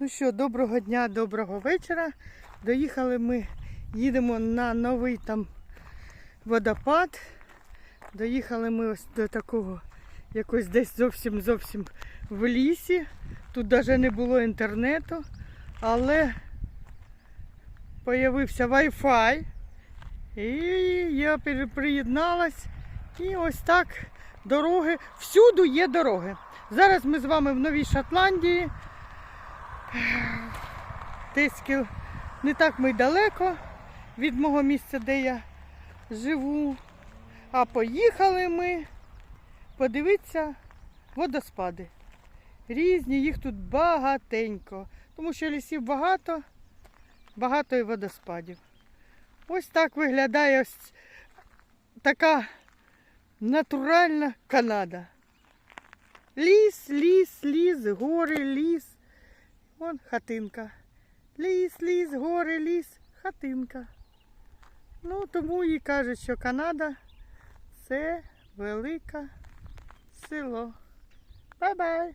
Ну що, доброго дня, доброго вечора. Доїхали ми, їдемо на новий там водопад. Доїхали ми ось до такого, якось десь зовсім зовсім в лісі. Тут навіть не було інтернету, але появився Wi-Fi. І я при- приєдналась. І ось так дороги. Всюду є дороги. Зараз ми з вами в Новій Шотландії. Кіл- не так ми далеко від мого місця, де я живу. А поїхали ми подивитися водоспади. Різні, їх тут багатенько. Тому що лісів багато, багато і водоспадів. Ось так виглядає ось така натуральна Канада. Ліс, ліс. Вон хатинка. Ліс, ліс, гори, ліс, хатинка. Ну, тому і кажуть, що Канада це велике село. Бай-бай!